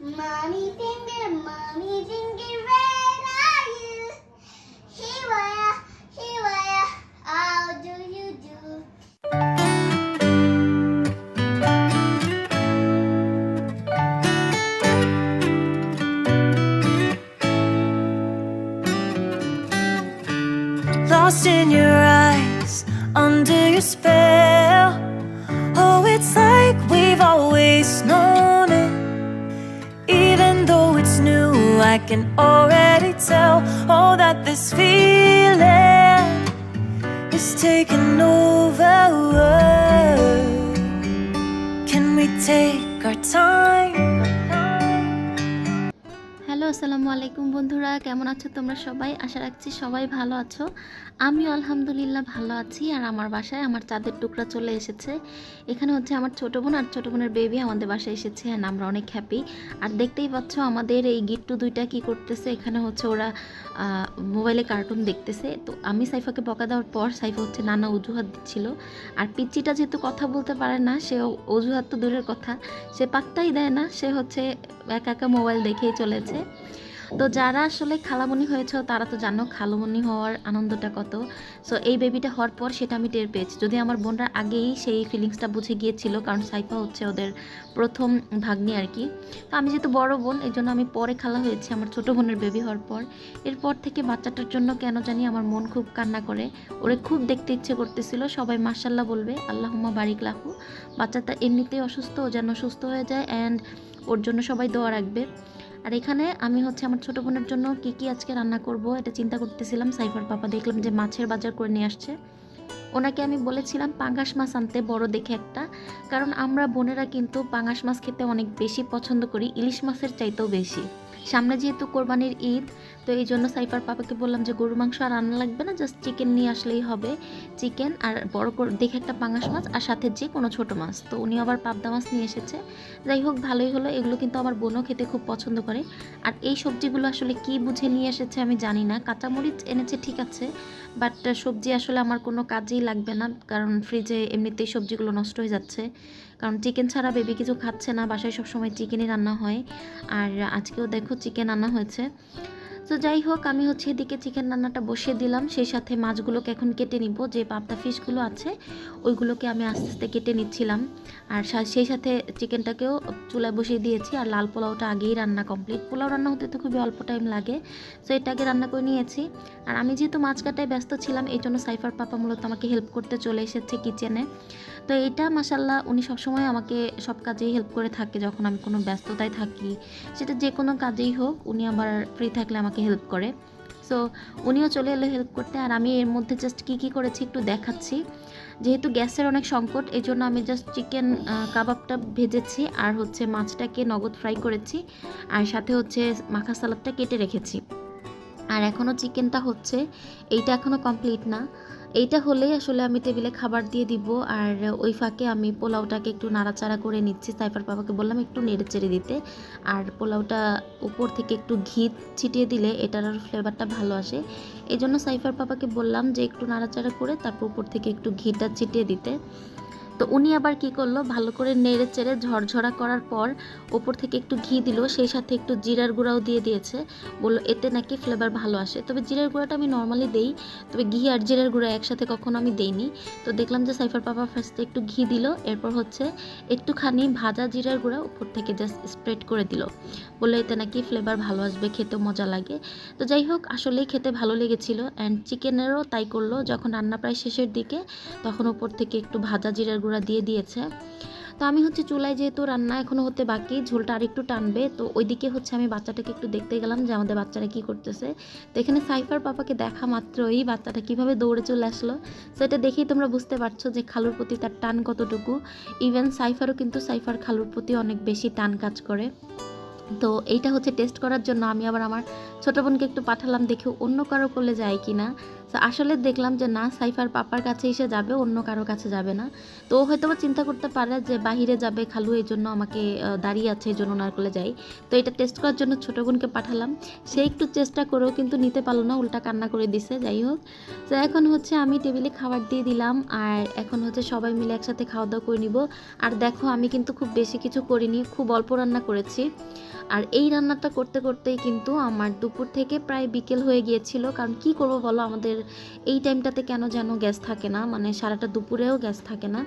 Mommy finger, mommy finger, where are you? Here I am, here I am. How do you do? Lost in your eyes, under your spell. Oh, it's like we've always known I can already tell. Oh, that this feeling is taking over. আসসালামু আলাইকুম বন্ধুরা, কেমন আছো তোমরা সবাই? আশা রাখছি সবাই ভালো আছো। আমি আলহামদুলিল্লাহ ভালো আছি আর আমার বাসায় আমার চাঁদের টুকরা চলে এসেছে। এখানে হচ্ছে আমার ছোটো বোন আর ছোটো বোনের বেবি আমাদের বাসায় এসেছে and আমরা অনেক হ্যাপি আর দেখতেই পাচ্ছ আমাদের এই গিট্টু দুইটা কি করতেছে, এখানে হচ্ছে ওরা মোবাইলে কার্টুন দেখতেছে। তো আমি সাইফাকে বকা দেওয়ার পর সাইফা হচ্ছে নানা অজুহাত দিচ্ছিল। আর পিচ্চিটা যেহেতু কথা বলতে পারে না সে অজুহাত তো দূরের কথা। সে পাত্তাই দেয় না, সে হচ্ছে একা একা মোবাইল দেখেই চলেছে। তো যারা আসলে খালামণি হয়েছে, তারা তো জানো খালামণি হওয়ার আনন্দটা কত। সো এই বেবিটা হওয়ার পর সেটা আমি টের পেয়েছি। যদি আমার বোনরা আগেই সেই ফিলিংসটা বুঝে গিয়েছিল, কারণ সাইফা হচ্ছে ওদের প্রথম ভাগ্নি আর কি। তো আমি যেহেতু বড় বোন, এই জন্য আমি পরে খালা হয়েছি, আমার ছোট বোনের বেবি হওয়ার পর। এরপর থেকে বাচ্চাটার জন্য কেন জানি আমার মন খুব কান্না করে। ওরে খুব দেখতে ইচ্ছে করতেছিল, সবাই মার্শাল্লাহ বলবে, আল্লাহুম্মা বারিক লাহু। বাচ্চাটা এমনিতেই অসুস্থ, ও যেন সুস্থ হয়ে যায় অ্যান্ড ওর জন্য সবাই দোয়া রাখবে। আর এখানে আমি হচ্ছে আমার ছোটো বোনের জন্য কি কি আজকে রান্না করব এটা চিন্তা করতেছিলাম। সাইফার পাপা দেখলাম যে মাছের বাজার করে নিয়ে আসছে। ওনাকে আমি বলেছিলাম পাঙ্গাস মাছ আনতে বড় দেখে একটা। কারণ আমরা বোনেরা কিন্তু পাঙ্গাস মাছ খেতে অনেক বেশি পছন্দ করি, ইলিশ মাছের চাইতেও বেশি। সামনে যেহেতু কোরবানির ঈদ তো এই জন্য সাইফার পাপাকে বললাম যে গরু মাংস আর আনা লাগবে না জাস্ট চিকেন নিয়ে আসলেই হবে। চিকেন আর বড় করে, দেখে একটা পাঙ্গাস মাছ আর সাথে যে কোনো ছোট মাছ। তো উনি আবার পাবদা মাছ নিয়ে এসেছে। যাই হোক, ভালোই হলো। এগুলো কিন্তু আমার বোনও খেতে খুব পছন্দ করে। আর এই সবজিগুলো আসলে কি বুঝে নিয়ে এসেছে আমি জানি না। কাঁচামরিচ এনেছে ঠিক আছে বাট সবজি আসলে আমার কোনো কাজেই লাগবে না, কারণ ফ্রিজে এমনিতেই সবজিগুলো নষ্ট হয়ে যাচ্ছে। কারণ চিকেন ছাড়া বেবি কিছু খাচ্ছে না, বাসায় সবসময় চিকেনই রান্না হয়। আর আজকেও দেখো চিকেন রান্না হয়েছে। তো যাই হোক, আমি হচ্ছে এদিকে চিকেন রান্নাটা বসিয়ে দিলাম। সেই সাথে মাছগুলোকে এখন কেটে নিব। যে পাবদা ফিশগুলো আছে, ওইগুলোকে আমি আস্তে আস্তে কেটে নিচ্ছিলাম। আর সেই সাথে চিকেনটাকেও চুলায় বসিয়ে দিয়েছি। আর লাল পোলাওটা আগেই রান্না কমপ্লিট পোলাও রান্না হতে তো খুবই অল্প টাইম লাগে। সো এটাকে রান্না করে নিয়েছি। আর আমি যেহেতু মাছ কাটায় ব্যস্ত ছিলাম এই জন্য সাইফার পাপা মূলত আমাকে হেল্প করতে চলে এসেছে কিচেনে তো এইটা মাসাল্লাহ উনি সবসময় আমাকে সব কাজেই হেল্প করে থাকে, যখন আমি কোনো ব্যস্ততায় থাকি। সেটা যে কোনো কাজেই হোক, উনি আবার ফ্রি থাকলে আমাকে হেল্প করে। সো উনিও চলে এলো হেল্প করতে, আর আমি এর মধ্যে জাস্ট কী কী করেছি একটু দেখাচ্ছি। যেহেতু গ্যাসের অনেক সংকট এই জন্য আমি জাস্ট চিকেন কাবাবটা ভেজেছি, আর হচ্ছে মাছটাকে নগদ ফ্রাই করেছি, আর সাথে হচ্ছে মাখা সালাদটা কেটে রেখেছি। আর এখনও চিকেনটা হচ্ছে, এইটা এখনও কমপ্লিট না। এইটা হলেই আসলে আমি টেবিলে খাবার দিয়ে দিব। আর ওই ফাঁকে আমি পোলাওটাকে একটু নাড়াচাড়া করে নিচ্ছি। সাইফার বাবাকে বললাম একটু নেড়েচেড়ে দিতে। আর পোলাওটা উপর থেকে একটু ঘি ছিটিয়ে দিলে এটার ফ্লেভারটা ভালো আসে। এই জন্য সাইফার পাপাকে বললাম যে একটু নাড়াচাড়া করে তারপর উপর থেকে একটু ঘিটা ছিটিয়ে দিতে। তো উনি আবার কি করল? ভালো করে নেড়ে চেড়ে ঝরঝরা করার পর ওপর থেকে একটু ঘি দিল, সেই সাথে একটু জিরার গুঁড়াও দিয়ে দিয়েছে। বলল, এতে নাকি ফ্লেভার ভালো আসে। তবে জিরার গুঁড়াটা আমি নর্মালি দেই, তবে ঘি আর জিরার গুঁড়া একসাথে কখনো আমি দেইনি। তো দেখলাম যে সাইফার পাপা ফার্স্টে একটু ঘি দিল, এরপর হচ্ছে একটুখানি ভাজা জিরার গুঁড়া উপর থেকে জাস্ট স্প্রেড করে দিল। বলল, এতে নাকি ফ্লেভার ভালো আসবে খেতেও মজা লাগে। তো যাই হোক, আসলেই খেতে ভালো লেগেছিল। অ্যান্ড চিকেনেরও তাই করল, যখন রান্না প্রায় শেষের দিকে, তখন উপর থেকে একটু ভাজা জিরার গুঁড়া দিয়ে দিয়েছে। তো আমি হচ্ছে চুলায় যেহেতু রান্না এখনও হতে বাকি, ঝোলটা আর একটু টানবে। তো ওইদিকে হচ্ছে আমি বাচ্চাটাকে একটু দেখতে গেলাম যে আমাদের বাচ্চারা কি করতেছে। তো এখানে সাইফার পাপাকে দেখা মাত্রই বাচ্চাটা কীভাবে দৌড়ে চলে আসলো। সেটা দেখেই তোমরা বুঝতে পারছ যে খালুর প্রতি তার টান কতটুকু। ইভেন সাইফারও কিন্তু সাইফার খালুর প্রতি অনেক বেশি টান কাজ করে। তো এইটা হচ্ছে টেস্ট করার জন্য আমি আবার আমার ছোটো বোনকে একটু পাঠালাম দেখে অন্য কারও কোলে যায় কি না তো আসলে দেখলাম যে না, সাইফার পাপার কাছে এসে যাবে, অন্য কারও কাছে যাবে না। তো হয়তো চিন্তা করতে পারে যে বাহিরে যাবে খালু, এই জন্য আমাকে দাঁড়িয়ে আছে, এই জন্য ওনার কোলে যাই। তো এটা টেস্ট করার জন্য ছোটো বোনকে পাঠালাম। সে একটু চেষ্টা করেও কিন্তু নিতে পারল না, উল্টা কান্না করে দিছে, যাই হোক। তো এখন হচ্ছে আমি টেবিলে খাবার দিয়ে দিলাম, আর এখন হচ্ছে সবাই মিলে একসাথে খাওয়া দাওয়া করে নিব। আর দেখো, আমি কিন্তু খুব বেশি কিছু করিনি, খুব অল্প রান্না করেছি। আর এই রান্নাটা করতে করতেই কিন্তু আমার দুপুর থেকে প্রায় বিকেল হয়ে গিয়েছিল। কারণ কি করব বলো? আমাদের এই টাইমটাতে কেন যেন গ্যাস থাকে না? মানে সারাটা দুপুরেও গ্যাস থাকে না।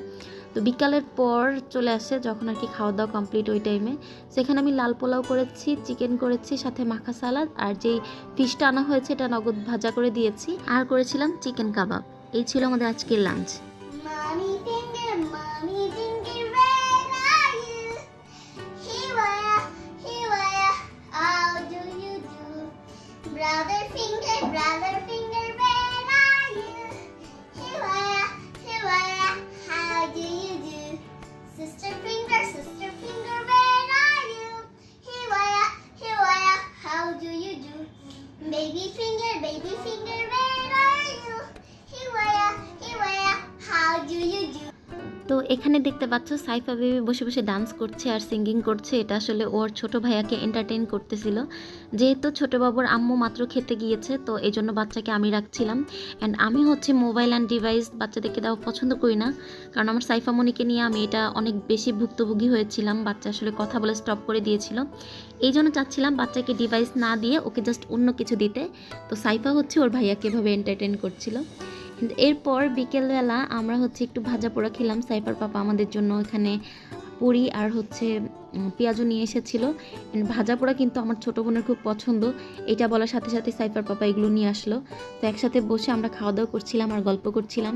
তো বিকালের পর চলে আসে যখন আর কি খাওয়া দাওয়া কমপ্লিট ওই টাইমে সেখানে আমি লাল পোলাও করেছি চিকেন করেছি, সাথে মাখা সালাদ আর যেই ফিশটা আনা হয়েছে এটা নগদ ভাজা করে দিয়েছি। আর করেছিলাম চিকেন কাবাব এই ছিল আমাদের আজকের lunch Brother finger, brother finger, তো এখানে দেখতে পাচ্ছ, সাইফা বেবি বসে বসে ডান্স করছে আর সিঙ্গিং করছে। এটা আসলে ওর ছোট ভাইয়াকে এন্টারটেইন করতেছিল। যেহেতু ছোট বাবুর আম্মু মাত্র খেতে গিয়েছে, তো এই জন্য বাচ্চাকে আমি রাখছিলাম। অ্যান্ড আমি হচ্ছে মোবাইল অ্যান্ড ডিভাইস বাচ্চাদেরকে দেওয়া পছন্দ করি না। কারণ আমার সাইফা মনিকে নিয়ে আমি এটা অনেক বেশি ভুক্তভোগী হয়েছিলাম। বাচ্চা আসলে কথা বলে স্টপ করে দিয়েছিল। এই জন্য চাচ্ছিলাম বাচ্চাকে ডিভাইস না দিয়ে ওকে জাস্ট অন্য কিছু দিতে। তো সাইফা হচ্ছে ওর ভাইয়াকে এভাবে এন্টারটেইন করছিল। এরপর বিকেলবেলা আমরা হচ্ছে একটু ভাজা পোড়া খেলাম, সাইফার পাপা আমাদের জন্য এখানে পুরি আর হচ্ছে পেঁয়াজও নিয়ে এসেছিল। ভাজা পোড়া কিন্তু আমার ছোটো বোনের খুব পছন্দ। এটা বলার সাথে সাথে সাইফার পাপা এগুলো নিয়ে আসলো। তো একসাথে বসে আমরা খাওয়া দাওয়া করছিলাম আর গল্প করছিলাম।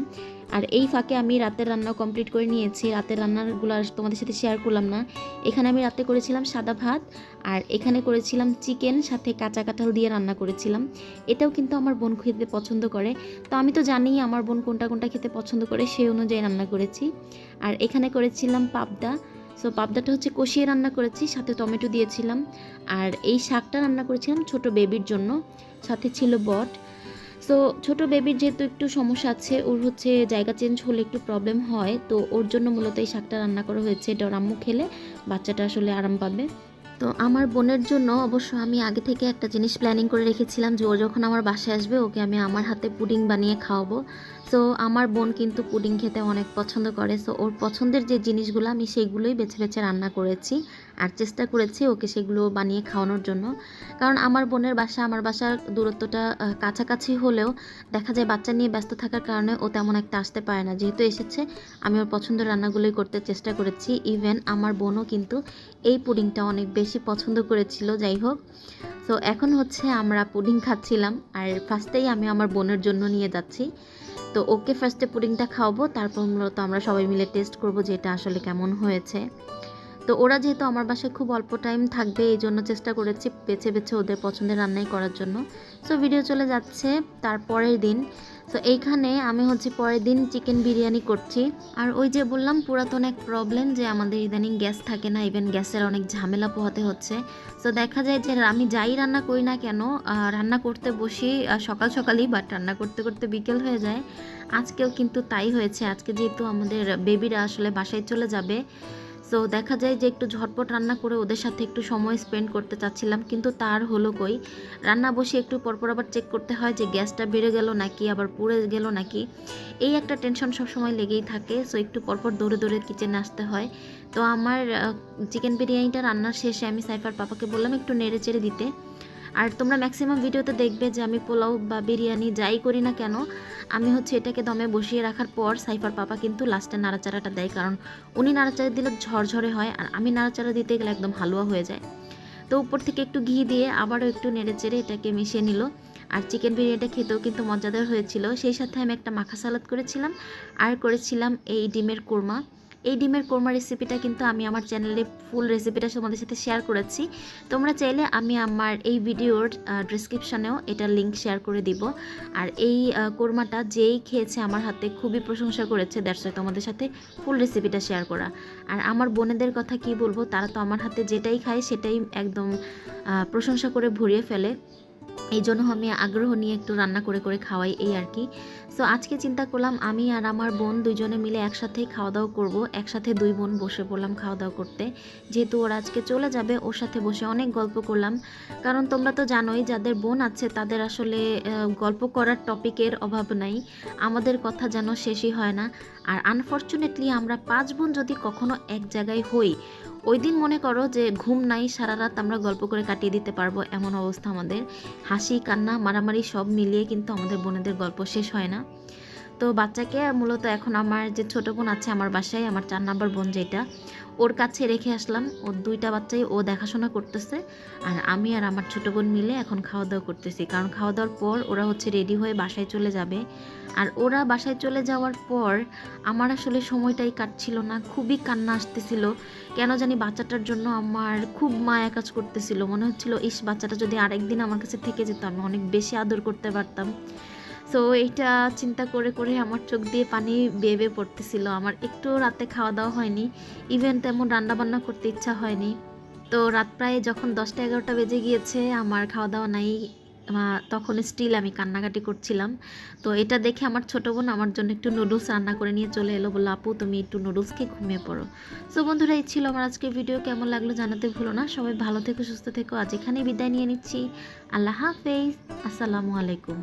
আর এই ফাঁকে আমি রাতের রান্না কমপ্লিট করে নিয়েছি। রাতের রান্নাগুলো আর তোমাদের সাথে শেয়ার করলাম না। এখানে আমি রাতে করেছিলাম সাদা ভাত আর এখানে করেছিলাম চিকেন সাথে কাঁচা কাঁঠাল দিয়ে রান্না করেছিলাম। এটাও কিন্তু আমার বোন খেতে পছন্দ করে। তো আমি তো জানি আমার বোন কোনটা কোনটা খেতে পছন্দ করে, সেই অনুযায়ী রান্না করেছি। আর এখানে করেছিলাম পাবদা। সো পাবদাটা হচ্ছে কষিয়ে রান্না করেছি, সাথে টমেটো দিয়েছিলাম। আর এই শাকটা রান্না করেছিলাম ছোট বেবির জন্য, সাথে ছিল বট। সো ছোট বেবির যেহেতু একটু সমস্যা আছে, ওর হচ্ছে জায়গা চেঞ্জ হলে একটু প্রবলেম হয়, তো ওর জন্য মূলত এই শাকটা রান্না করা হয়েছে, এটা ওর আম্মু খেলে, বাচ্চাটা আসলে আরাম পাবে। তো আমার বোনের জন্য অবশ্য আমি আগে থেকে একটা জিনিস প্ল্যানিং করে রেখেছিলাম যে ও যখন আমার বাসায় আসবে, ওকে আমি আমার হাতে পুডিং বানিয়ে খাওয়াবো। সো আমার বোন কিন্তু পুডিং খেতে অনেক পছন্দ করে সো ওর পছন্দের যে জিনিসগুলো আমি সেইগুলোই বেছে বেছে রান্না করেছি আর চেষ্টা করেছি ওকে সেগুলো বানিয়ে খাওয়ানোর জন্য। কারণ আমার বোনের বাসা, আমার বাসার দূরত্বটা কাছাকাছি হলেও দেখা যায় বাচ্চা নিয়ে ব্যস্ত থাকার কারণে ও তেমন একটা আসতে পারে না। যেহেতু এসেছে, আমি ওর পছন্দের রান্নাগুলোই করতে চেষ্টা করেছি। ইভেন আমার বোনও কিন্তু এই পুডিংটা অনেক বেশি পছন্দ করেছিল, যাই হোক। সো এখন হচ্ছে আমরা পুডিং খাচ্ছিলাম আর ফার্স্টেই আমি আমার বোনের জন্য নিয়ে যাচ্ছি। তো ওকে ফার্স্টে পুডিংটা খাওয়াবো, তারপর মূলত আমরা সবাই মিলে টেস্ট করব যে এটা আসলে কেমন হয়েছে। তো ওরা যেহেতু আমার বাসায় খুব অল্প টাইম থাকবে এই জন্য চেষ্টা করেছি বেছে বেছে ওদের পছন্দের রান্নাই করার জন্য। সো ভিডিও চলে যাচ্ছে তার পরের দিন। তো এইখানে আমি হচ্ছে পরের দিন চিকেন বিরিয়ানি করছি। আর ওই যে বললাম, পুরাতন এক প্রবলেম যে আমাদের ইদানিং গ্যাস থাকে না ইভেন গ্যাসের অনেক ঝামেলা পোহাতে হচ্ছে। তো দেখা যায় যে আমি যাই রান্না করি না কেন রান্না করতে বসি সকাল সকালই বাট রান্না করতে করতে বিকেল হয়ে যায়। আজকেও কিন্তু তাই হয়েছে। আজকে যেহেতু আমাদের বেবিরা আসলে বাসায় চলে যাবে সো দেখা যায় যে একটু ঝটপট রান্না করে ওদের সাথে একটু সময় স্পেন্ড করতে চাচ্ছিলাম, কিন্তু তার হলো কই? রান্না বসে একটু পরপর আবার চেক করতে হয় যে গ্যাসটা বেড়ে গেল নাকি, আবার পুড়ে গেল নাকি। এই একটা টেনশন সবসময় লেগেই থাকে সো একটু পরপর দৌড়ে দৌড়ে কিচেনে আসতে হয়। তো আমার চিকেন বিরিয়ানিটা রান্নার শেষে আমি সাইফার পাপাকে বললাম একটু নেড়ে চেড়ে দিতে। আর তোমরা ম্যাক্সিমাম ভিডিওতে দেখবে যে আমি পোলাও বা বিরিয়ানি যাই করি না কেন, আমি হচ্ছে এটাকে দমে বসিয়ে রাখার পর সাইফার পাপা কিন্তু লাস্টে নাড়াচাড়াটা দেয়। কারণ উনি নাড়াচাড়া দিলে ঝরঝরে হয় আর আমি নাড়াচাড়া দিতে গেলে একদম হালুয়া হয়ে যায়। তো উপর থেকে একটু ঘি দিয়ে আবারও একটু নেড়ে চেড়ে এটাকে মিশিয়ে নিল। আর চিকেন বিরিয়ানিটা খেতেও কিন্তু মজাদার হয়েছিল। সেই সাথে আমি একটা মাখা সালাদ করেছিলাম। আর করেছিলাম এই ডিমের কোরমা। এই ডিমের কোরমা রেসিপিটা কিন্তু আমি আমার চ্যানেলে ফুল রেসিপিটা তোমাদের সাথে শেয়ার করেছি। তোমরা চাইলে আমি আমার এই ভিডিওর ডিসক্রিপশানেও এটা লিঙ্ক শেয়ার করে দিব। আর এই কোরমাটা যেই খেয়েছে আমার হাতে খুবই প্রশংসা করেছে দ্যাটস তোমাদের সাথে ফুল রেসিপিটা শেয়ার করা। আর আমার বোনেদের কথা কি বলব, তারা তো আমার হাতে যেটাই খায় সেটাই একদম প্রশংসা করে ভরিয়ে ফেলে। এই জন্য আমি আগ্রহ নিয়ে একটু রান্না করে করে খাওয়াই এই আর কি। সো আজকে চিন্তা করলাম আমি আর আমার বোন দুজনে মিলে একসাথে খাওয়া দাওয়া করব। একসাথে দুই বোন বসে পড়লাম খাওয়া দাওয়া করতে। যেহেতু ওরা আজকে চলে যাবে, ওর সাথে বসে অনেক গল্প করলাম। কারণ তোমরা তো জানোই, যাদের বোন আছে তাদের আসলে গল্প করার টপিকের অভাব নাই। আমাদের কথা যেন শেষই হয় না। আর আনফর্চুনেটলি আমরা পাঁচ বোন যদি কখনো এক জায়গায় হই ওই দিন মনে করো যে ঘুম নাই সারা রাত আমরা গল্প করে কাটিয়ে দিতে পারব, এমন অবস্থা আমাদের। হাসি, কান্না, মারামারি সব মিলিয়ে কিন্তু আমাদের বোনেদের গল্প শেষ হয় না। তো বাচ্চাকে মূলত এখন আমার যে ছোট বোন আছে আমার বাসায়, আমার চার নাম্বার বোন যেটা, ওর কাছে রেখে আসলাম। ওর দুইটা বাচ্চাই ও দেখাশোনা করতেছে। আর আমি আর আমার ছোট বোন মিলে এখন খাওয়া দাওয়া করতেছি। কারণ খাওয়া দাওয়ার পর ওরা হচ্ছে রেডি হয়ে বাসায় চলে যাবে। আর ওরা বাসায় চলে যাওয়ার পর আমার আসলে সময়টাই কাটছিল না, খুবই কান্না আসতেছিল। কেন জানি বাচ্চাটার জন্য আমার খুব মায়া কাজ করতেছিল। মনে হচ্ছিল, ইস, বাচ্চাটা যদি আরেকদিন আমার কাছে থেকে যেত, আমি অনেক বেশি আদর করতে পারতাম। সো এইটা চিন্তা করে করে আমার চোখ দিয়ে পানি বেয়ে পড়তেছিল। আমার একটু রাতে খাওয়া দাওয়া হয়নি। ইভেন তেমন রান্না বান্না করতে ইচ্ছা হয়নি। তো রাত প্রায় যখন দশটা এগারোটা বেজে গিয়েছে, আমার খাওয়া দাওয়া নাই তখন স্টিল আমি কান্নাকাটি করছিলাম। তো এটা দেখে আমার ছোটো বোন আমার জন্য একটু নুডলস রান্না করে নিয়ে চলে এলো। বলল, আপু, তুমি একটু নুডলস খেয়ে ঘুমিয়ে পড়ো। সো বন্ধুরা, এই ছিল আমার আজকের ভিডিও কেমন লাগল জানাতে ভুলো না। সবাই ভালো থেকো, সুস্থ থেকো। আজ এখানেই বিদায় নিয়ে নিচ্ছি। আল্লাহ হাফেজ। আসসালামু আলাইকুম।